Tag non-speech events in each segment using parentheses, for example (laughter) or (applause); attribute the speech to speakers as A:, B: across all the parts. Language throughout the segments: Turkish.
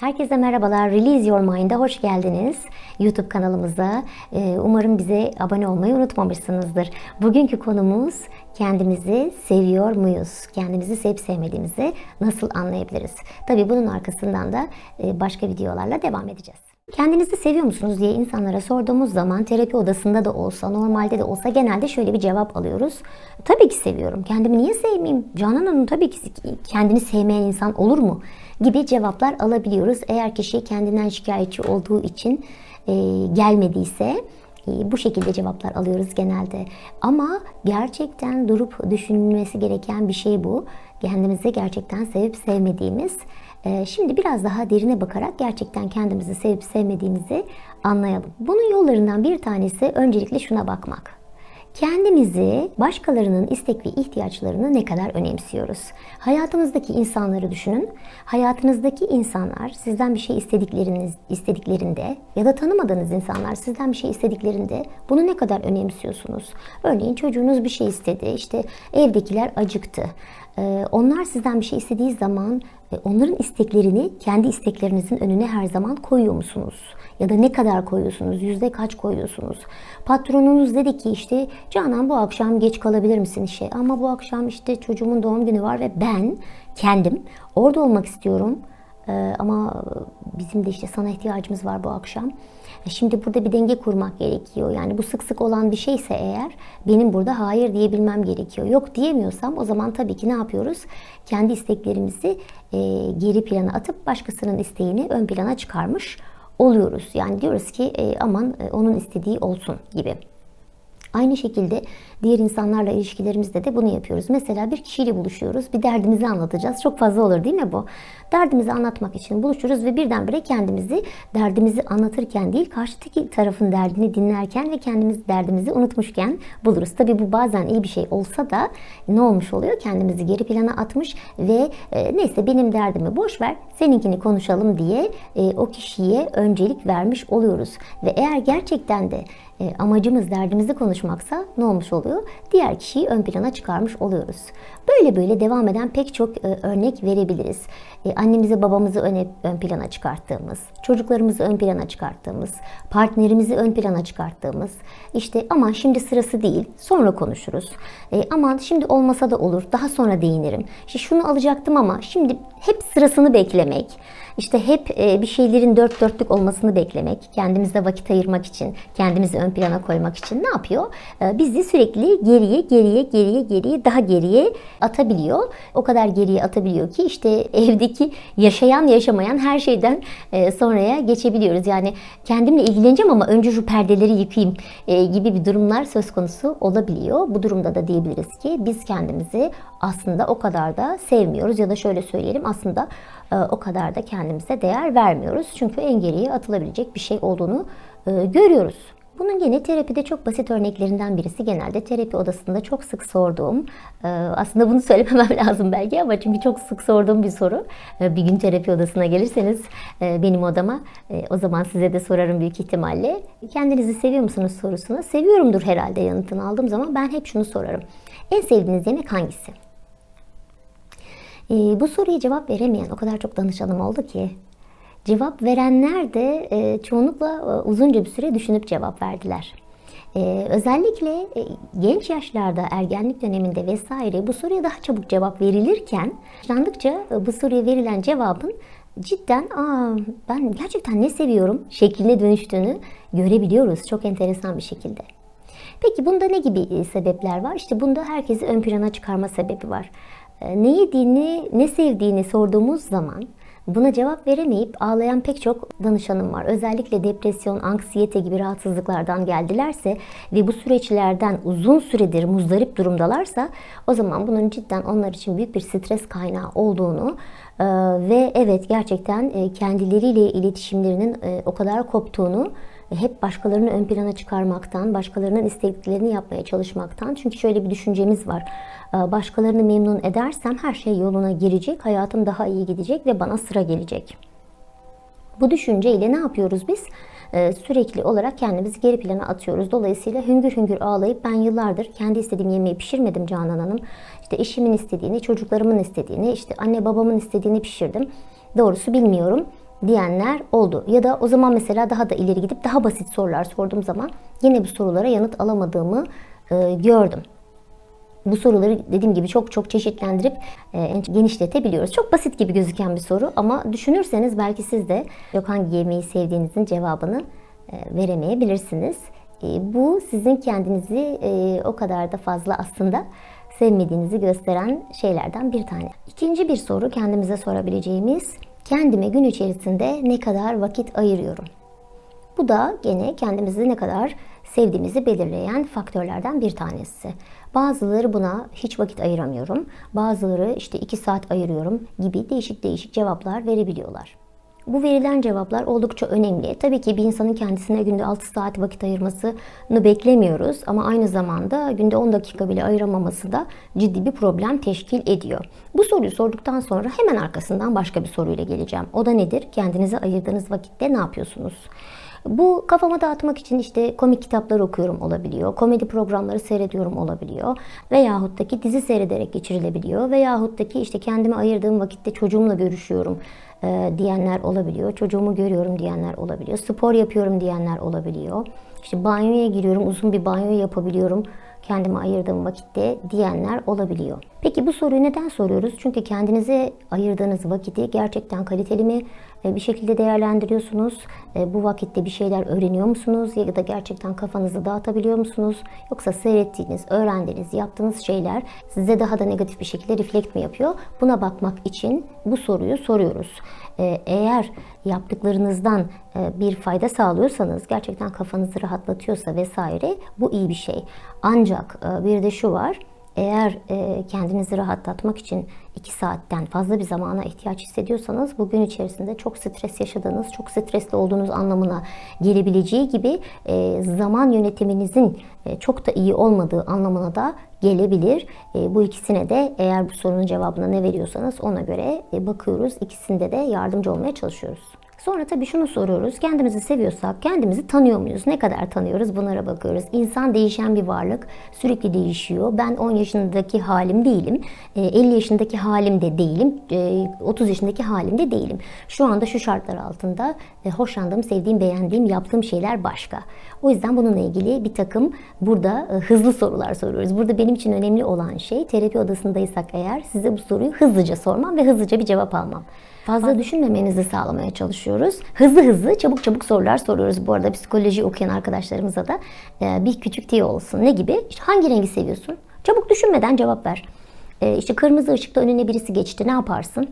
A: Herkese merhabalar. Release Your Mind'a hoş geldiniz. YouTube kanalımıza. Ee, Umarım bize abone olmayı unutmamışsınızdır. Bugünkü konumuz kendimizi seviyor muyuz? Kendimizi sevip sevmediğimizi nasıl anlayabiliriz? Tabii bunun arkasından da e, başka videolarla devam edeceğiz. Kendinizi seviyor musunuz diye insanlara sorduğumuz zaman terapi odasında da olsa, normalde de olsa genelde şöyle bir cevap alıyoruz. Tabii ki seviyorum. Kendimi niye sevmeyeyim? Canan Hanım tabii ki kendini sevmeyen insan olur mu? Gibi cevaplar alabiliyoruz. Eğer kişi kendinden şikayetçi olduğu için e, gelmediyse e, bu şekilde cevaplar alıyoruz genelde. Ama gerçekten durup düşünülmesi gereken bir şey bu. Kendimizi gerçekten sevip sevmediğimiz. E, Şimdi biraz daha derine bakarak gerçekten kendimizi sevip sevmediğimizi anlayalım. Bunun yollarından bir tanesi öncelikle şuna bakmak. Kendimizi, başkalarının istek ve ihtiyaçlarını ne kadar önemsiyoruz? Hayatımızdaki insanları düşünün. Hayatınızdaki insanlar sizden bir şey istedikleriniz istediklerinde ya da tanımadığınız insanlar sizden bir şey istediklerinde bunu ne kadar önemsiyorsunuz? Örneğin çocuğunuz bir şey istedi. işte evdekiler acıktı. Ee, Onlar sizden bir şey istediği zaman e, onların isteklerini kendi isteklerinizin önüne her zaman koyuyor musunuz? Ya da ne kadar koyuyorsunuz? Yüzde kaç koyuyorsunuz? Patronunuz dedi ki işte Canan bu akşam geç kalabilir misin işe? Ama bu akşam işte çocuğumun doğum günü var ve ben kendim orada olmak istiyorum. Ee, ama bizim de işte sana ihtiyacımız var bu akşam. Şimdi burada bir denge kurmak gerekiyor. Yani bu sık sık olan bir şeyse eğer benim burada hayır diyebilmem gerekiyor. Yok diyemiyorsam o zaman tabii ki ne yapıyoruz? Kendi isteklerimizi e, geri plana atıp başkasının isteğini ön plana çıkarmış oluyoruz. Yani diyoruz ki e, aman e, onun istediği olsun gibi. Aynı şekilde diğer insanlarla ilişkilerimizde de bunu yapıyoruz. Mesela bir kişiyle buluşuyoruz, bir derdimizi anlatacağız. Çok fazla olur değil mi bu? Derdimizi anlatmak için buluşuruz ve birdenbire kendimizi derdimizi anlatırken değil, karşıdaki tarafın derdini dinlerken ve kendimiz derdimizi unutmuşken buluruz. Tabii bu bazen iyi bir şey olsa da ne olmuş oluyor? Kendimizi geri plana atmış ve e, neyse benim derdimi boş ver, seninkini konuşalım diye e, o kişiye öncelik vermiş oluyoruz. Ve eğer gerçekten de e, amacımız derdimizi konuşmaksa ne olmuş oluyor? Diğer kişiyi ön plana çıkarmış oluyoruz. Böyle böyle devam eden pek çok e, örnek verebiliriz. E, annemizi babamızı öne, ön plana çıkarttığımız, çocuklarımızı ön plana çıkarttığımız, partnerimizi ön plana çıkarttığımız, işte aman şimdi sırası değil, sonra konuşuruz. E, aman şimdi olmasa da olur, daha sonra değinirim. İşte şunu alacaktım ama şimdi hep sırasını beklemek, işte hep e, bir şeylerin dört dörtlük olmasını beklemek, kendimize vakit ayırmak için, kendimizi ön plana koymak için ne yapıyor? E, bizi sürekli geriye, geriye, geriye, geriye, daha geriye atabiliyor. O kadar geriye atabiliyor ki işte (laughs) evdeki yaşayan, yaşamayan her şeyden e, sonraya geçebiliyoruz. Yani kendimle ilgileneceğim ama önce şu perdeleri yıkayayım gibi bir durumlar söz konusu olabiliyor. Bu durumda da diyebiliriz ki biz kendimizi aslında o kadar da sevmiyoruz ya da şöyle söyleyelim aslında o kadar da kendimize değer vermiyoruz. Çünkü en geriye atılabilecek bir şey olduğunu e, görüyoruz. Bunun yine terapide çok basit örneklerinden birisi genelde terapi odasında çok sık sorduğum, e, aslında bunu (laughs) söylememem lazım belki ama çünkü çok sık sorduğum bir soru. E, Bir gün terapi odasına gelirseniz e, benim odama e, o zaman size de sorarım büyük ihtimalle. Kendinizi seviyor musunuz sorusuna seviyorumdur herhalde yanıtını aldığım zaman ben hep şunu sorarım. En sevdiğiniz yemek hangisi? E, bu soruya cevap veremeyen o kadar çok danışanım oldu ki cevap verenler de e, çoğunlukla e, uzunca bir süre düşünüp cevap verdiler. E, özellikle e, genç yaşlarda ergenlik döneminde vesaire bu soruya daha çabuk cevap verilirken yaşlandıkça e, bu soruya verilen cevabın cidden Aa, ben gerçekten ne seviyorum şekline dönüştüğünü görebiliyoruz çok enteresan bir şekilde. Peki bunda ne gibi e, sebepler var? İşte bunda herkesi ön plana çıkarma sebebi var. E, Ne yediğini, ne sevdiğini sorduğumuz zaman buna cevap veremeyip ağlayan pek çok danışanım var. Özellikle depresyon, anksiyete gibi rahatsızlıklardan geldilerse ve bu süreçlerden uzun süredir muzdarip durumdalarsa o zaman bunun cidden onlar için büyük bir stres kaynağı olduğunu e, ve evet gerçekten e, kendileriyle iletişimlerinin o kadar koptuğunu hep başkalarını ön plana çıkarmaktan, başkalarının istediklerini yapmaya çalışmaktan. Çünkü şöyle bir düşüncemiz var. Ee, Başkalarını memnun edersem her şey yoluna girecek, hayatım daha iyi gidecek ve bana sıra gelecek. Bu düşünceyle ne yapıyoruz biz? e, sürekli olarak kendimizi geri plana atıyoruz. Dolayısıyla hüngür hüngür ağlayıp ben yıllardır kendi istediğim yemeği pişirmedim Canan Hanım. İşte eşimin istediğini, çocuklarımın istediğini, işte anne babamın istediğini pişirdim. Doğrusu bilmiyorum diyenler oldu. Ya da o zaman mesela daha da ileri gidip daha basit sorular sorduğum zaman yine bu sorulara yanıt alamadığımı e, gördüm. Bu soruları dediğim gibi çok çok çeşitlendirip e, genişletebiliyoruz. Çok basit gibi gözüken bir soru ama düşünürseniz belki siz de yok hangi yemeği sevdiğinizin cevabını e, veremeyebilirsiniz. E, bu sizin kendinizi e, o kadar da fazla aslında sevmediğinizi gösteren şeylerden bir tane. İkinci bir soru kendimize sorabileceğimiz kendime gün içerisinde ne kadar vakit ayırıyorum? Bu da gene kendimizi ne kadar sevdiğimizi belirleyen faktörlerden bir tanesi. Bazıları buna hiç vakit ayıramıyorum. Bazıları işte 2 saat ayırıyorum gibi değişik değişik cevaplar verebiliyorlar. Bu verilen cevaplar oldukça önemli. Tabii ki bir insanın kendisine günde 6 saat vakit ayırmasını beklemiyoruz ama aynı zamanda günde 10 dakika bile ayıramaması da ciddi bir problem teşkil ediyor. Bu soruyu sorduktan sonra hemen arkasından başka bir soruyla geleceğim. O da nedir? Kendinize ayırdığınız vakitte ne yapıyorsunuz? Bu kafama dağıtmak için işte komik kitaplar okuyorum olabiliyor. Komedi programları seyrediyorum olabiliyor. Veyahut da ki dizi seyrederek geçirilebiliyor. Veyahut da ki işte kendime ayırdığım vakitte çocuğumla görüşüyorum e, diyenler olabiliyor. Çocuğumu görüyorum diyenler olabiliyor. Spor yapıyorum diyenler olabiliyor. İşte banyoya giriyorum, uzun bir banyo yapabiliyorum kendime ayırdığım vakitte diyenler olabiliyor. Peki bu soruyu neden soruyoruz? Çünkü kendinize ayırdığınız vakiti gerçekten kaliteli mi bir şekilde değerlendiriyorsunuz? E, bu vakitte bir şeyler öğreniyor musunuz? Ya da gerçekten kafanızı dağıtabiliyor musunuz? Yoksa seyrettiğiniz, öğrendiğiniz, yaptığınız şeyler size daha da negatif bir şekilde reflekt mi yapıyor? Buna bakmak için bu soruyu soruyoruz. E, eğer yaptıklarınızdan bir fayda sağlıyorsanız, gerçekten kafanızı rahatlatıyorsa vesaire bu iyi bir şey. Ancak bir de şu var, eğer e, kendinizi rahatlatmak için 2 saatten fazla bir zamana ihtiyaç hissediyorsanız bugün içerisinde çok stres yaşadığınız, çok stresli olduğunuz anlamına gelebileceği gibi e, zaman yönetiminizin e, çok da iyi olmadığı anlamına da gelebilir. E, bu ikisine de eğer bu sorunun cevabını ne veriyorsanız ona göre e, bakıyoruz. İkisinde de yardımcı olmaya çalışıyoruz. Sonra tabii şunu soruyoruz. Kendimizi seviyorsak kendimizi tanıyor muyuz? Ne kadar tanıyoruz? Bunlara bakıyoruz. İnsan değişen bir varlık. Sürekli değişiyor. Ben 10 yaşındaki halim değilim. 50 yaşındaki halim de değilim. 30 yaşındaki halim de değilim. Şu anda şu şartlar altında hoşlandığım, sevdiğim, beğendiğim, yaptığım şeyler başka. O yüzden bununla ilgili bir takım burada hızlı sorular soruyoruz. Burada benim için önemli olan şey terapi odasındaysak eğer size bu soruyu hızlıca sormam ve hızlıca bir cevap almam fazla düşünmemenizi sağlamaya çalışıyoruz. Hızlı hızlı çabuk çabuk sorular soruyoruz. Bu arada psikoloji okuyan arkadaşlarımıza da e, bir küçük diye olsun. Ne gibi? İşte hangi rengi seviyorsun? Çabuk düşünmeden cevap ver. E, işte kırmızı ışıkta önüne birisi geçti. Ne yaparsın?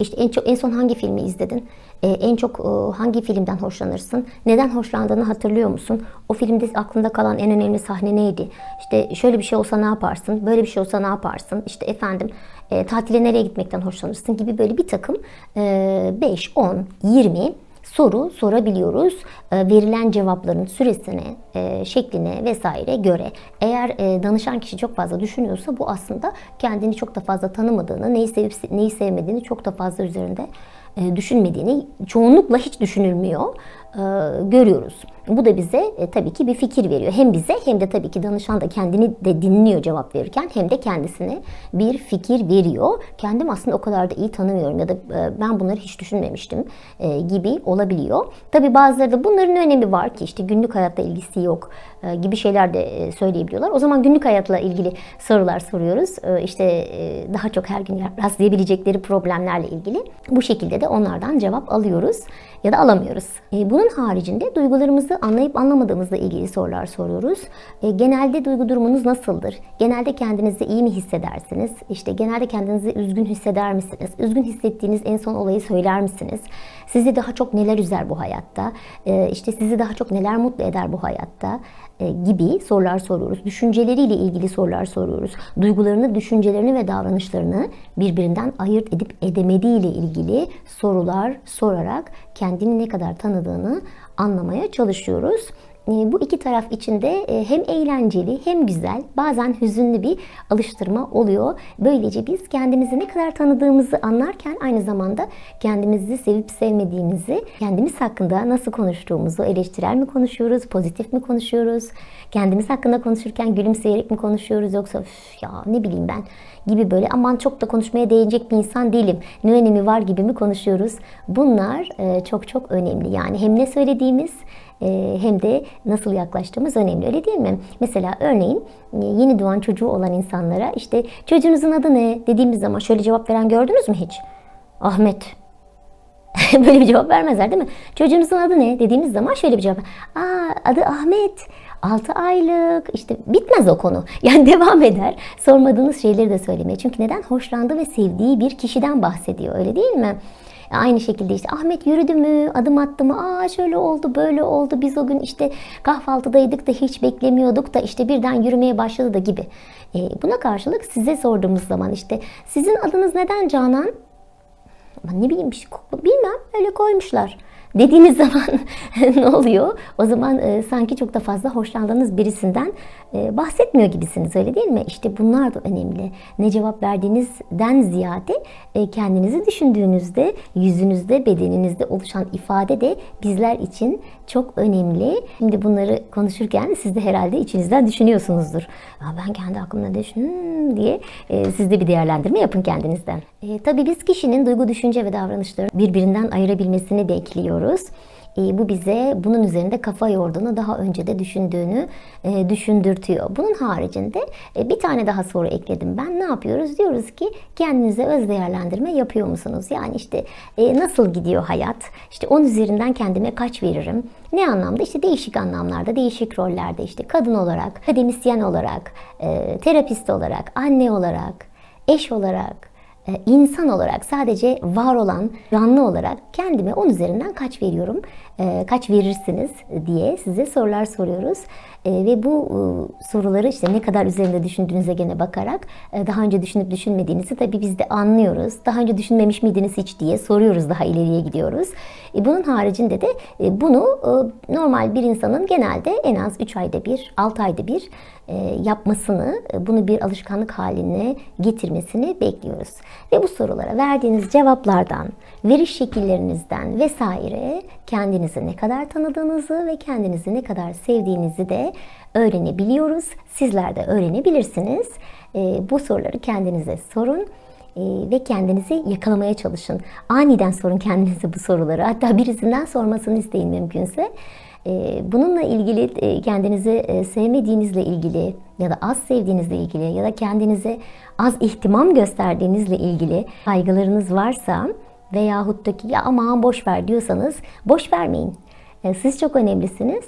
A: İşte en çok en son hangi filmi izledin? Ee, en çok e, hangi filmden hoşlanırsın? Neden hoşlandığını hatırlıyor musun? O filmde aklında kalan en önemli sahne neydi? İşte şöyle bir şey olsa ne yaparsın? Böyle bir şey olsa ne yaparsın? İşte efendim e, tatile nereye gitmekten hoşlanırsın gibi böyle bir takım e, 5, 10, 20 soru sorabiliyoruz. E, verilen cevapların süresine, e, şekline vesaire göre. Eğer e, danışan kişi çok fazla düşünüyorsa bu aslında kendini çok da fazla tanımadığını, neyi sevip neyi sevmediğini çok da fazla üzerinde düşünmediğini, çoğunlukla hiç düşünülmüyor görüyoruz. Bu da bize e, tabii ki bir fikir veriyor. Hem bize hem de tabii ki danışan da kendini de dinliyor cevap verirken hem de kendisine bir fikir veriyor. Kendim aslında o kadar da iyi tanımıyorum ya da e, ben bunları hiç düşünmemiştim e, gibi olabiliyor. Tabii bazıları da bunların önemi var ki işte günlük hayatla ilgisi yok e, gibi şeyler de e, söyleyebiliyorlar. O zaman günlük hayatla ilgili sorular soruyoruz. E, işte e, daha çok her gün rastlayabilecekleri problemlerle ilgili. Bu şekilde de onlardan cevap alıyoruz ya da alamıyoruz. E, bunun haricinde duygularımızı anlayıp anlamadığımızla ilgili sorular soruyoruz. E, genelde duygu durumunuz nasıldır? Genelde kendinizi iyi mi hissedersiniz? İşte genelde kendinizi üzgün hisseder misiniz? Üzgün hissettiğiniz en son olayı söyler misiniz? Sizi daha çok neler üzer bu hayatta? E, işte sizi daha çok neler mutlu eder bu hayatta? E, gibi sorular soruyoruz. Düşünceleriyle ilgili sorular soruyoruz. Duygularını, düşüncelerini ve davranışlarını birbirinden ayırt edip edemediği ile ilgili sorular sorarak kendini ne kadar tanıdığını anlamaya çalışıyoruz. E, bu iki taraf içinde e, hem eğlenceli hem güzel bazen hüzünlü bir alıştırma oluyor. Böylece biz kendimizi ne kadar tanıdığımızı anlarken aynı zamanda kendimizi sevip sevmediğimizi, kendimiz hakkında nasıl konuştuğumuzu, eleştirel mi konuşuyoruz, pozitif mi konuşuyoruz, kendimiz hakkında konuşurken gülümseyerek mi konuşuyoruz yoksa "Üf ya ne bileyim ben gibi böyle aman çok da konuşmaya değecek bir insan değilim. Ne önemi var gibi mi konuşuyoruz? Bunlar e, çok çok önemli. Yani hem ne söylediğimiz e, hem de nasıl yaklaştığımız önemli öyle değil mi? Mesela örneğin e, yeni doğan çocuğu olan insanlara işte çocuğunuzun adı ne dediğimiz zaman şöyle cevap veren gördünüz mü hiç? Ahmet. (laughs) Böyle bir cevap vermezler değil mi? Çocuğunuzun adı ne dediğimiz zaman şöyle bir cevap. Aa adı Ahmet. 6 aylık işte bitmez o konu. (laughs) Yani devam eder. Sormadığınız şeyleri de söylemeye. Çünkü neden? Hoşlandığı ve sevdiği bir kişiden bahsediyor öyle değil mi? Aynı şekilde işte Ahmet yürüdü mü, adım attı mı, aa şöyle oldu, böyle oldu, biz o gün işte kahvaltıdaydık da hiç beklemiyorduk da işte birden yürümeye başladı da gibi. E, buna karşılık size sorduğumuz zaman işte sizin adınız neden Canan? Ama ne bileyim şey, bilmem öyle koymuşlar dediğiniz (laughs) zaman ne oluyor? O zaman e, sanki çok da fazla hoşlandığınız birisinden e, bahsetmiyor gibisiniz öyle değil mi? İşte bunlar da önemli. Ne cevap verdiğinizden ziyade e, kendinizi düşündüğünüzde, yüzünüzde, bedeninizde oluşan ifade de bizler için çok önemli. Şimdi bunları konuşurken siz de herhalde içinizden düşünüyorsunuzdur. Ya ben kendi aklımda düşündüm diye e, siz de bir değerlendirme yapın kendinizden. E, tabii biz kişinin duygu, düşünce ve davranışları birbirinden ayırabilmesini bekliyoruz. E, bu bize bunun üzerinde kafa yorduğunu, daha önce de düşündüğünü e, düşündürtüyor. Bunun haricinde e, bir tane daha soru ekledim ben. Ne yapıyoruz? Diyoruz ki kendinize öz değerlendirme yapıyor musunuz? Yani işte e, nasıl gidiyor hayat? İşte 10 üzerinden kendime kaç veririm? Ne anlamda? İşte değişik anlamlarda, değişik rollerde işte kadın olarak, akademisyen olarak, terapist olarak, anne olarak, eş olarak, insan olarak sadece var olan canlı olarak kendime 10 üzerinden kaç veriyorum, e, kaç verirsiniz diye size sorular soruyoruz. E, ve bu soruları işte ne kadar üzerinde düşündüğünüze gene bakarak daha önce düşünüp düşünmediğinizi tabii biz de anlıyoruz. Daha önce düşünmemiş miydiniz hiç diye soruyoruz daha ileriye gidiyoruz. Bunun haricinde de bunu normal bir insanın genelde en az 3 ayda bir, 6 ayda bir yapmasını, bunu bir alışkanlık haline getirmesini bekliyoruz. Ve bu sorulara verdiğiniz cevaplardan, veriş şekillerinizden vesaire kendinizi ne kadar tanıdığınızı ve kendinizi ne kadar sevdiğinizi de öğrenebiliyoruz. Sizler de öğrenebilirsiniz. Bu soruları kendinize sorun ve kendinizi yakalamaya çalışın. Aniden sorun kendinize bu soruları. Hatta birisinden sormasını isteyin mümkünse. Bununla ilgili kendinizi sevmediğinizle ilgili ya da az sevdiğinizle ilgili ya da kendinize az ihtimam gösterdiğinizle ilgili kaygılarınız varsa veyahut da ki ya aman boş ver diyorsanız boş vermeyin. Siz çok önemlisiniz.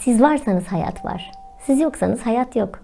A: Siz varsanız hayat var. Siz yoksanız hayat yok.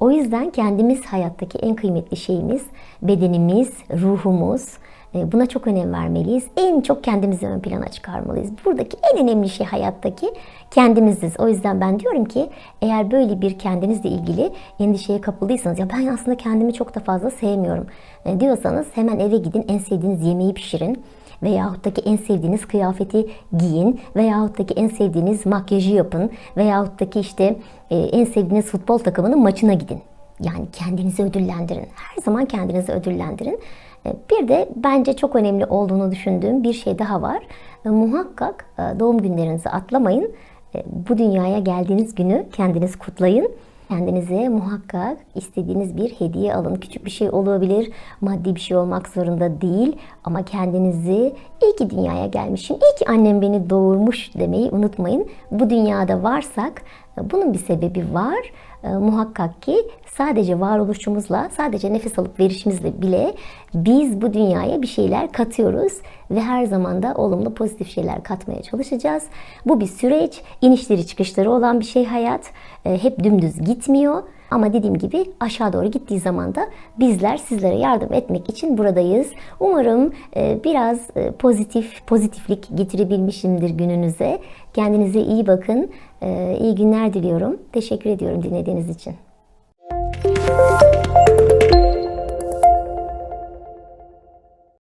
A: O yüzden kendimiz hayattaki en kıymetli şeyimiz bedenimiz, ruhumuz, e, Buna çok önem vermeliyiz. En çok kendimizi ön plana çıkarmalıyız. Buradaki en önemli şey hayattaki kendimiziz. O yüzden ben diyorum ki eğer böyle bir kendinizle ilgili endişeye kapıldıysanız ya ben aslında kendimi çok da fazla sevmiyorum e, diyorsanız hemen eve gidin en sevdiğiniz yemeği pişirin veyahut da ki en sevdiğiniz kıyafeti giyin veyahut da ki en sevdiğiniz makyajı yapın veyahut da ki işte e, en sevdiğiniz futbol takımının maçına gidin. Yani kendinizi ödüllendirin. Her zaman kendinizi ödüllendirin. E, bir de bence çok önemli olduğunu düşündüğüm bir şey daha var. E, muhakkak doğum günlerinizi atlamayın. Bu dünyaya geldiğiniz günü kendiniz kutlayın. Kendinize muhakkak istediğiniz bir hediye alın. Küçük bir şey olabilir, maddi bir şey olmak zorunda değil. Ama kendinizi iyi ki dünyaya gelmişim, iyi ki annem beni doğurmuş demeyi unutmayın. Bu dünyada varsak bunun bir sebebi var. E, muhakkak ki sadece varoluşumuzla, sadece nefes alıp verişimizle bile biz bu dünyaya bir şeyler katıyoruz ve her zaman da olumlu pozitif şeyler katmaya çalışacağız. Bu bir süreç, inişleri çıkışları olan bir şey hayat. E, hep dümdüz gitmiyor. Ama dediğim gibi aşağı doğru gittiği zaman da bizler sizlere yardım etmek için buradayız. Umarım e, biraz e, pozitif, pozitiflik getirebilmişimdir gününüze. Kendinize iyi bakın. E, iyi günler diliyorum. Teşekkür ediyorum dinlediğiniz için.